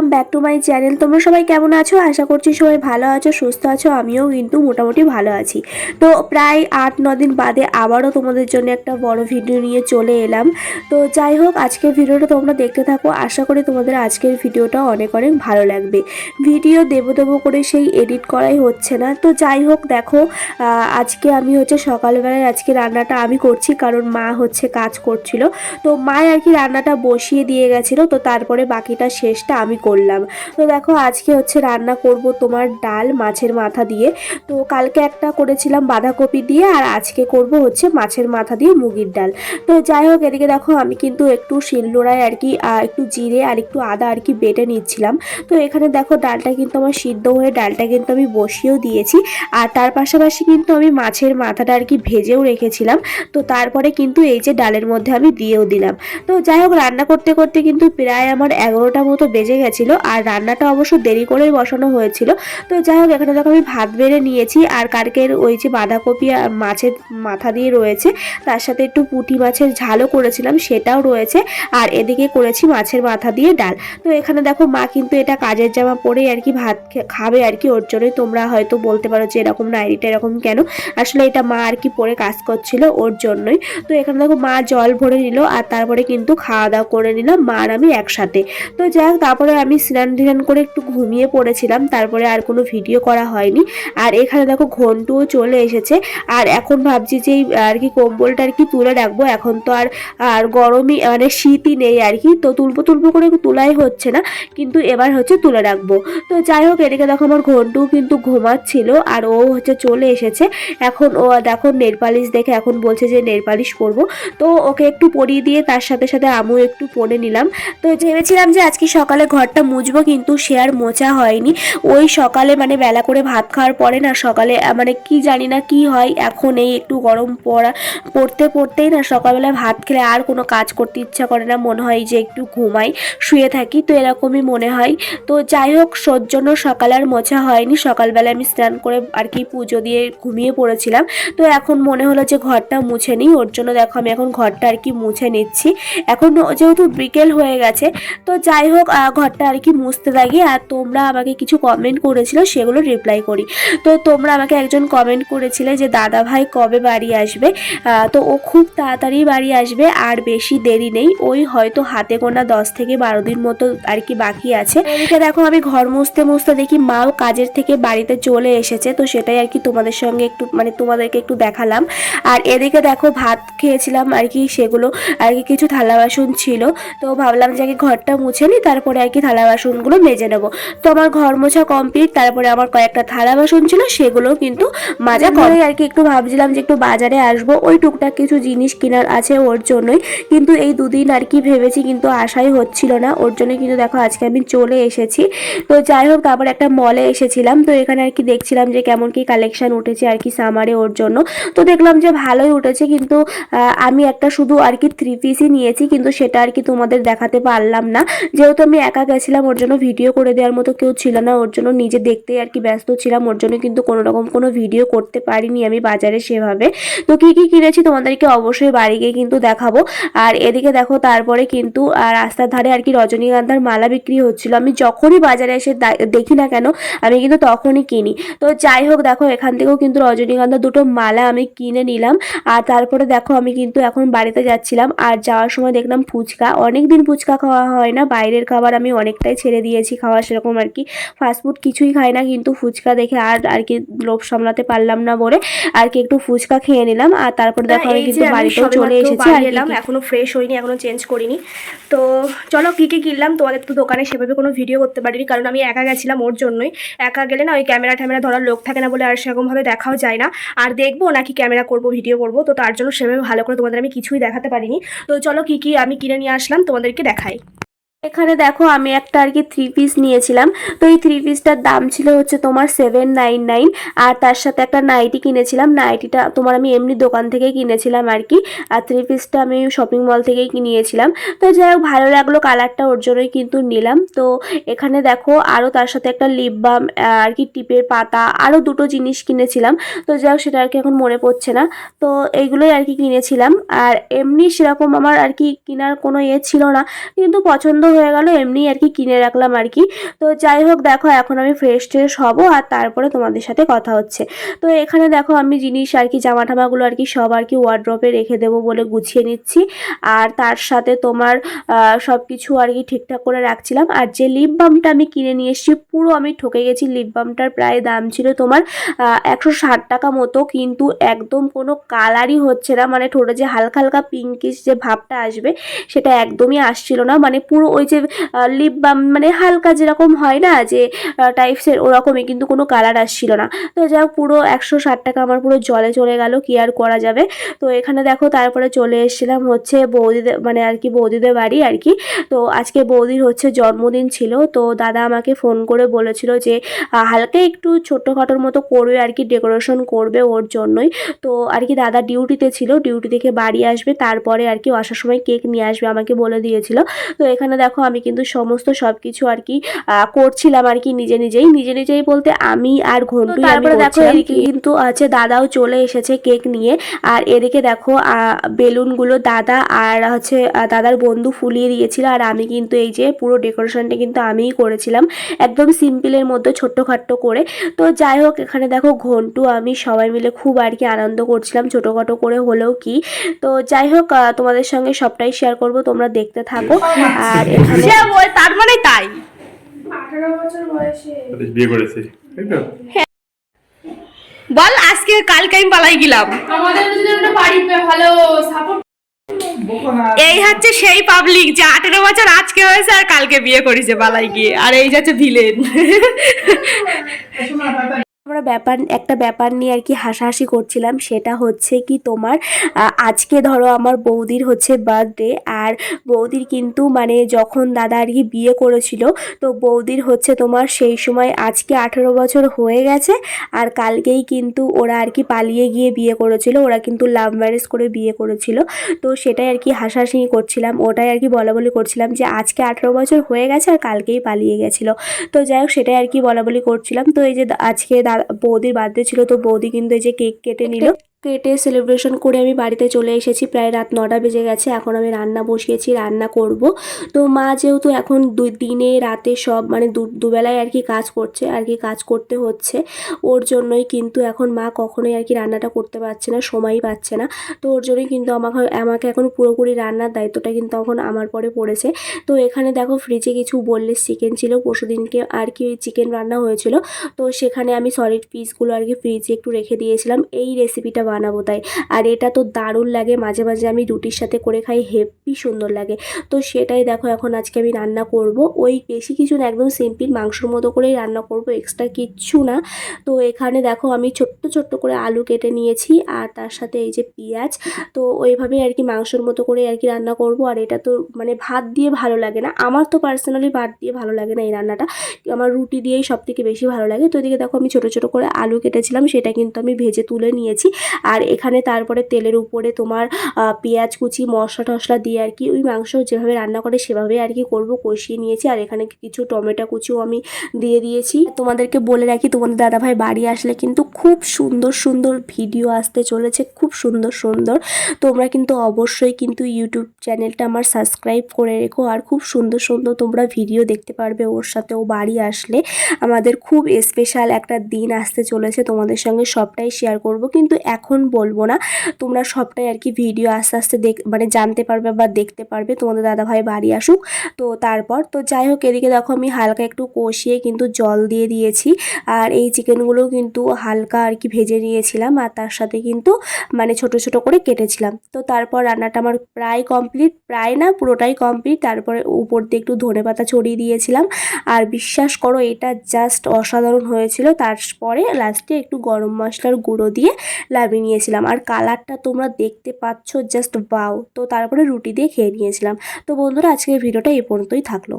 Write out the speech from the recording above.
Welcome back to my channel. তোমরা সবাই কেমন আছো? আশা করছি সবাই ভালো আছো, সুস্থ আছো, আমিও কিন্তু মোটামুটি ভালো আছি। তো প্রায় আট, ন দিন বাদে আবারও তোমাদের জন্য একটা বড় ভিডিও নিয়ে চলে এলাম। তো যাই হোক, আজকের ভিডিওটা তোমরা দেখতে থাকো। আশা করি তোমাদের আজকের ভিডিওটা অনেক অনেক ভালো লাগবে। ভিডিও দেবো দেবো করে সেই এডিট করাই হচ্ছে না। তো যাই হোক, দেখো আজকে আমি হচ্ছে সকালবেলায় আজকে রান্নাটা আমি করছি, কারণ মা হচ্ছে কাজ করছিল। তো মা আর কি রান্নাটা বসিয়ে দিয়ে গেছিল, তো তারপরে বাকিটা শেষটা আমি করলাম। তো দেখো, আজকে হচ্ছে রান্না করব তোমার ডাল মাছের মাথা দিয়ে। তো কালকে একটা করেছিলাম বাঁধাকপি দিয়ে, আর আজকে করব হচ্ছে মাছের মাথা দিয়ে মুগির ডাল। তো যাই হোক, এদিকে দেখো, আমি কিন্তু একটু শিলনোড়ায় আর কি একটু জিরে আর একটু আদা আর কি বেটে নিচ্ছিলাম। তো এখানে দেখো, ডালটা কিন্তু আমার সিদ্ধ হয়ে ডালটা কিন্তু আমি বসিয়েও দিয়েছি। আর তার পাশাপাশি কিন্তু আমি মাছের মাথাটা আর কি ভেজেও রেখেছিলাম। তো তারপরে কিন্তু এই যে ডালের মধ্যে আমি দিয়েও দিলাম। তো যাই হোক, রান্না করতে করতে কিন্তু প্রায় আমার এগারোটা মতো বেজে গেছিল আর রান্নাটা অবশ্য দেরি করেই বসানো হয়েছিল। তো যাই হোক, এখানে দেখো আমি ভাত বেড়ে নিয়েছি আর কালকের ওই যে বাঁধাকপি আর মাছের মাথা দিয়ে রয়েছে, তার সাথে একটু পুঁটি মাছের ঝালও করেছিলাম, সেটাও রয়েছে আর এদিকে করেছি মাছের মাথা দিয়ে ডাল। তো এখানে দেখো মা কিন্তু এটা কাজের জামা পরেই আর কি ভাত খাবে আর কি, ওর জন্যই তোমরা হয়তো বলতে পারো যে এরকম নাইরিটা এরকম কেন? আসলে এটা মা আর কি পরে কাজ করছিল ওর জন্যই। তো এখানে দেখো মা জল ভরে নিল আর তারপরে কিন্তু খাওয়া দাওয়া করে নিলাম, মা আর আমি একসাথে। তো যাই তারপরে আমি স্নান টিনান করে একটু ঘুমিয়ে পড়েছিলাম, তারপরে আর কোনো ভিডিও করা হয়নি। আর এখানে দেখো ঘন্টুও চলে এসেছে। আর এখন ভাবছি যে আর কি কম্বলটা আর কি তুলে রাখব। এখন তো আর আর গরমই মানে শীতই নেই আর কি। তো তুলবো তুলবো করে তোলাই হচ্ছে না, কিন্তু এবার হচ্ছে তুলে রাখব। তো যাই হোক, এদিকে দেখো আমার ঘন্টু কিন্তু ঘুমাচ্ছিল, আর ও হচ্ছে চলে এসেছে। এখন ও দেখো নেল পালিশ দেখে এখন বলছে যে নেল পালিশ পরবো তো ওকে একটু পরিয়ে দিয়ে তার সাথে সাথে আমিও একটু পরে নিলাম। তো ভেবেছিলাম যে আজকে সকালে ঘরটা মুছবো কিন্তু সে আর মোছা হয়নি। ওই সকালে মানে বেলা করে ভাত খাওয়ার পরে না সকালে মানে কি জানি না কি হয় এখন এই একটু গরম পড়া পড়তে পড়তেই না সকালবেলা ভাত খেলে আর কোনো কাজ করতে ইচ্ছা করে না মনে হয় যে একটু ঘুমাই শুয়ে থাকি তো এরকমই মনে হয়। তো যাই হোক সোর জন্য সকালে আর মোছা হয়নি সকালবেলা আমি স্নান করে আর কি পুজো দিয়ে ঘুমিয়ে পড়েছিলাম। তো এখন মনে হলো যে ঘরটা মুছে নিই ওর জন্য দেখো আমি এখন ঘরটা আর কি মুছে নিচ্ছি। এখন যেহেতু বিকেল হয়ে গেছে তো যাই হোক আহ, ঘরটা আর কি মুছতে থাকি আর তোমরা আমাকে কিছু কমেন্ট করেছিল, সেগুলো রিপ্লাই করি। তো তোমরা আমাকে একজন কমেন্ট করেছিলে যে দাদা ভাই কবে বাড়ি আসবে? তো ও খুব তাড়াতাড়ি বাড়ি আসবে, আর বেশি দেরি নেই। ওই হয়তো হাতে গোনা দশ থেকে বারো দিন মতো আর কি বাকি আছে। এদিকে দেখো, আমি ঘর মুছতে মুছতে দেখি মাও কাজের থেকে বাড়িতে চলে এসেছে। তো সেটাই আর কি তোমাদের সঙ্গে একটু মানে তোমাদেরকে একটু দেখালাম। আর এদিকে দেখো, ভাত খেয়েছিলাম আর কি, সেগুলো আর কি কিছু থালা বাসন ছিল। তো ভাবলাম যে, আগে ঘরটা মুছে নিই তারপরে আর কি থালা বাসনগুলো মেজে নেব। তো আমার ঘর মোছা কমপ্লিট তারপরে আমার কয়েকটা থালা বাসন ছিল সেগুলো কিন্তু মাজা করে আর কি একটু ভাবছিলাম যে একটু বাজারে আসব ওই টুকটাক কিছু জিনিস কেনার আছে ওর জন্যই। কিন্তু এই দুদিন আর কি ভেবেছি কিন্তু আশাই হচ্ছিল না। ওর জন্য কিন্তু দেখো আজকে আমি চলে এসেছি। তো যাই হোক তারপর একটা মলে এসেছিলাম। তো এখানে আর কি দেখছিলাম যে কেমন কি কালেকশন উঠেছে আর কি সামারে ওর জন্য। তো দেখলাম যে ভালোই উঠেছে কিন্তু আমি একটা শুধু আর কি থ্রি পিসই নিয়েছি কিন্তু সেটা আর কি তোমাদের দেখাতে পারলাম না। যেহেতু আমি একা গেছিলাম ওর জন্য ভিডিও করে দেওয়ার মতো কেউ ছিল না, ওর জন্য নিজে দেখতেই আর কি ব্যস্ত ছিলাম, ওর জন্য কিন্তু কোনো রকম কোনো ভিডিও করতে পারিনি আমি বাজারে সেভাবে। তো কী কী কিনেছি তোমাদেরকে অবশ্যই বাড়ি গিয়ে কিন্তু দেখাবো। আর এদিকে দেখো তারপরে কিন্তু রাস্তার ধারে আর কি রজনীগন্ধার মালা বিক্রি হচ্ছিল। আমি যখনই বাজারে এসে দেখি না কেন, আমি কিন্তু তখনই কিনি। তো যাই হোক দেখো, এখান থেকেও কিন্তু রজনীগন্ধা দুটো মালা আমি কিনে নিলাম। আর তারপরে দেখো আমি কিন্তু এখন বাড়িতে যাচ্ছিলাম। আর যাওয়ার সময় দেখলাম ফুচকা। অনেক দিন ফুচকা খাওয়া হয় না, বাইরের খাবার আমি অনেকটাই ছেড়ে দিয়েছি খাওয়া সেরকম আর কি। ফাস্টফুড কিছুই খাই না কিন্তু ফুচকা দেখে আর আর কি লোভ সামলাতে পারলাম না বলে আর কি একটু ফুচকা খেয়ে নিলাম। আর তারপরে দেখো আমি কিন্তু বাড়িতেও চলে এসেছি আর এলাম এখনও ফ্রেশ হইনি এখনও চেঞ্জ করিনি। তো চলো কি কি কিনলাম তোমাদের তো দোকানে সেভাবে কোনো ভিডিও করতে পারিনি কারণ আমি একা গেছিলাম ওর জন্যই। একা গেলে না ওই ক্যামেরা ট্যামেরা ধরার লোক থাকে না বলে আর সেরকমভাবে দেখাও যায় না। আর দেখব নাকি ক্যামেরা করব ভিডিও করব তো তার জন্য সেভাবে ভালো করে তোমাদের আমি কিছুই দেখাতে পারিনি। তো চলো কি কি আমি কিনে নিয়ে আসলাম তোমাদেরকে দেখাই। এখানে দেখো আমি একটা আর কি থ্রি পিস নিয়েছিলাম। তো এই থ্রি পিসটার দাম ছিল হচ্ছে তোমার সেভেন নাইন নাইন আর তার সাথে একটা নাইটি কিনেছিলাম। নাইটিটা তোমার আমি এমনি দোকান থেকেই কিনেছিলাম আর কি। আর থ্রি পিসটা আমি শপিং মল থেকেই নিয়েছিলাম। তো যাই হোক, ভালো লাগল কালারটা ওর জন্যই কিন্তু নিলাম। তো এখানে দেখো আরও তার সাথে একটা লিপ বাম আর কি টিপের পাতা আরও দুটো জিনিস কিনেছিলাম। তো যাই হোক, সেটা আর কি এখন মনে পড়ছে না। তো এইগুলোই আর কি কিনেছিলাম। আর এমনি সেরকম আমার আর কি কেনার কোনো ইয়ে ছিল না। কিন্তু পছন্দ হয়ে গেল এমনি আর কি কিনে রাখলাম আর কি। তো যাই হোক, দেখো এখন আমি ফ্রেশ ট্রেশ হব আর তারপরে তোমাদের সাথে কথা হচ্ছে। তো এখানে দেখো আমি জিনিস আর কি জামা টামাগুলো আর কি সব আর কি ওয়ার্ড্রপে রেখে দেবো বলে গুছিয়ে নিচ্ছি। আর তার সাথে তোমার সব কিছু আর কি ঠিকঠাক করে রাখছিলাম। আর যে লিপ বামটা আমি কিনে নিয়ে এসেছি, পুরো আমি ঠকে গেছি। লিপ বামটার প্রায় দাম ছিল তোমার একশো ষাট টাকা মতো। কিন্তু একদম কোনো কালারই হচ্ছে না। মানে ঠোঁটে যে হালকা হালকা পিঙ্কিশ যে ভাবটা আসবে, সেটা একদমই আসছিল না। মানে পুরো ওই যে লিপ বাম মানে হালকা যেরকম হয় না যে টাইপসের ওরকমই কিন্তু কোনো কালার আসছিল না। তো যাই পুরো একশো ষাট টাকা আমার পুরো জলে চলে গেল, কি আর করা যাবে? তো এখানে দেখো, তারপরে চলে এসেছিলাম হচ্ছে বৌদিদের মানে আর কি বৌদিদের বাড়ি আর কি। তো আজকে বৌদির হচ্ছে জন্মদিন ছিল, তো দাদা আমাকে ফোন করে বলেছিল যে হালকা একটু ছোটোখাটোর মতো করবে আর কি ডেকোরেশন করবে ওর জন্যই। তো আর কি দাদা ডিউটিতে ছিল ডিউটি থেকে বাড়ি আসবে, তারপরে আর কি আসার সময় কেক নিয়ে আসবে, আমাকে বলে দিয়েছিল। তো এখানে দেখো আমি কিন্তু সমস্ত সব কিছু আর কি করছিলাম আর কি নিজে নিজেই। নিজে নিজেই বলতে আমি আর ঘন্টু তারপরে দেখো এদিকে কিন্তু আছে দাদাও চলে এসেছে কেক নিয়ে। আর এদিকে দেখো বেলুনগুলো দাদা আর হচ্ছে দাদার বন্ধু ফুলিয়ে দিয়েছিল। আর আমি কিন্তু এই যে পুরো ডেকোরেশনটা কিন্তু আমিই করেছিলাম একদম সিম্পলের মধ্যে ছোট্টখাট্টো করে। তো যাই হোক এখানে দেখো ঘন্টু আমি সবাই মিলে খুব আর কি আনন্দ করছিলাম ছোটোখাটো করে হলেও কি। তো যাই হোক আহ, তোমাদের সঙ্গে সবটাই শেয়ার করব তোমরা দেখতে থাকো। আর এখানে সে বল- তার মানে তাই। বিয়ে করেছে বল আজকে কালকে আমি পালাই গেলাম? আমাদের যদি একটা বাড়ি পেয়ে ভালো সাপোর্ট এই হচ্ছে সেই পাবলিক যে আঠেরো বছর আজকে হয়েছে আর কালকে বিয়ে করেছে পালাই গিয়ে। আর এই যাচ্ছে ভিলেন ব্যাপার, একটা ব্যাপার নিয়ে আর কি হাসাহাসি করছিলাম, সেটা হচ্ছে কি তোমার আজকে ধরো আমার বৌদির হচ্ছে বার্থডে আর বৌদির কিন্তু মানে যখন দাদা আর কি বিয়ে করেছিল, তো বৌদির হচ্ছে তোমার সেই সময় আজকে আঠেরো বছর হয়ে গেছে আর কালকেই কিন্তু ওরা আর কি পালিয়ে গিয়ে বিয়ে করেছিল, ওরা কিন্তু লাভ ম্যারেজ করে বিয়ে করেছিল, তো সেটাই আর কি হাসাহাসি করছিলাম, ওটাই আর কি বলা বলি করছিলাম যে আজকে আঠেরো বছর হয়ে গেছে আর কালকেই পালিয়ে গেছিল, তো যাই হোক সেটাই আর কি বলা বলি করছিলাম, তো এই যে আজকে দা- বৌদির বার্থডে ছিল তো বৌদি কিন্তু এই যে কেক কেটে নিল। কেটে সেলিব্রেশন করে আমি বাড়িতে চলে এসেছি। প্রায় রাত নটা বেজে গেছে, এখন আমি রান্না বসিয়েছি, রান্না করব। তো মা যেহেতু এখন দুই দিনে রাতে সব মানে দুবেলায় আর কি কাজ করছে, আর কি কাজ করতে হচ্ছে, ওর জন্যই কিন্তু এখন মা কখনোই আর কি রান্নাটা করতে পারছে না, সময়ই পাচ্ছে না। তো ওর জন্যই কিন্তু আমাকে আমাকে এখন পুরোপুরি রান্নার দায়িত্বটা কিন্তু এখন আমার পরে পড়েছে। তো এখানে দেখো ফ্রিজে কিছু বললে চিকেন ছিল, পরশু দিনকে আর কি চিকেন রান্না হয়েছিল। তো সেখানে আমি সলিড পিসগুলো আর কি ফ্রিজে একটু রেখে দিয়েছিলাম। এই রেসিপিটা বানাবো তাই। আর এটা তো দারুণ লাগে, মাঝে মাঝে আমি রুটির সাথে করে খাই, হেভি সুন্দর লাগে। তো সেটাই দেখো, এখন আজকে আমি রান্না করব। ওই বেশি কিছু না, একদম সিম্পল মাংসর মতো করেই রান্না করব এক্সট্রা কিচ্ছু না। তো এখানে দেখো, আমি ছোট্ট ছোট্ট করে আলু কেটে নিয়েছি, আর তার সাথে এই যে পেঁয়াজ। তো ওইভাবেই আর কি মাংসর মতো করে আর কি রান্না করব, আর এটা তো মানে ভাত দিয়ে ভালো লাগে না। আমার তো পার্সোনালি ভাত দিয়ে ভালো লাগে না এই রান্নাটা। আমার রুটি দিয়েই সব থেকে বেশি ভালো লাগে। তো এদিকে দেখো, আমি ছোটো ছোটো করে আলু কেটেছিলাম, সেটা কিন্তু আমি ভেজে তুলে নিয়েছি। আর এখানে তারপরে তেলের উপরে তোমার পেঁয়াজ কুচি, মশলা টশলা দিয়ে আর কি ওই মাংস যেভাবে রান্না করে সেভাবে আর কি করব, কষিয়ে নিয়েছি। আর এখানে কিছু টমেটো কুচিও আমি দিয়ে দিয়েছি। তোমাদেরকে বলে রাখি, তোমাদের দাদাভাই বাড়ি আসলে কিন্তু খুব সুন্দর সুন্দর ভিডিও আসতে চলেছে, খুব সুন্দর সুন্দর। তোমরা কিন্তু অবশ্যই কিন্তু ইউটিউব চ্যানেলটা আমার সাবস্ক্রাইব করে রেখো। আর খুব সুন্দর সুন্দর তোমরা ভিডিও দেখতে পারবে ওর সাথে ও বাড়ি আসলে। আমাদের খুব স্পেশাল একটা দিন আসতে চলেছে। তোমাদের সঙ্গে সবটাই শেয়ার করব। কিন্তু এখন বলব না। তোমরা সবটাই আর কি ভিডিও আস্তে আস্তে দেখ মানে জানতে পারবে বা দেখতে পারবে। তোমাদের দাদাভাই বাড়ি আসুক। তো তারপর তো যাই হোক, এদিকে দেখো আমি হালকা একটু কষিয়ে কিন্তু জল দিয়ে দিয়েছি। আর এই চিকেনগুলো কিন্তু হালকা আর কি ভেজে নিয়েছিলাম। আর তার সাথে কিন্তু মানে ছোট ছোট করে কেটেছিলাম। তো তারপর রান্নাটা আমার প্রায় কমপ্লিট প্রায় না, পুরোটাই কমপ্লিট তারপরে উপর দিয়ে একটু ধনে পাতা ছড়িয়ে দিয়েছিলাম। আর বিশ্বাস করো, এটা জাস্ট অসাধারণ হয়েছিল। তারপরে লাস্টে একটু গরম মশলার গুঁড়ো দিয়ে লাভিয়ে নিয়েছিলাম। আর কালারটা তোমরা দেখতে পাচ্ছ জাস্ট বাউ তো তারপরে রুটি দিয়ে খেয়ে নিয়েছিলাম। তো বন্ধুরা, আজকের ভিডিওটা এ পর্যন্তই থাকল।